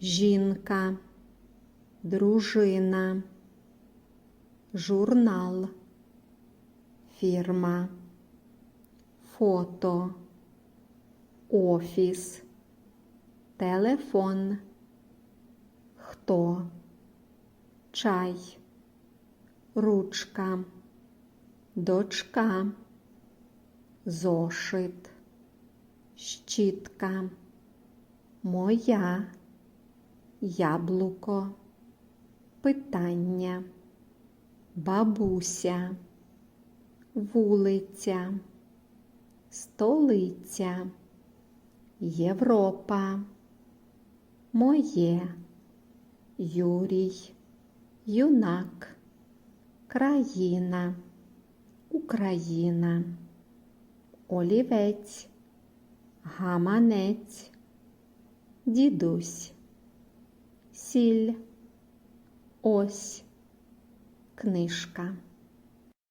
жінка, дружина, журнал, фірма, фото, офіс, телефон, хто, чай, ручка, дочка, зошит, щітка, моя, яблуко, питання, бабуся, вулиця, столиця, Європа, моє, Юрій, юнак, країна, Україна, олівець, гаманець, дідусь, сіль, ось, книжка.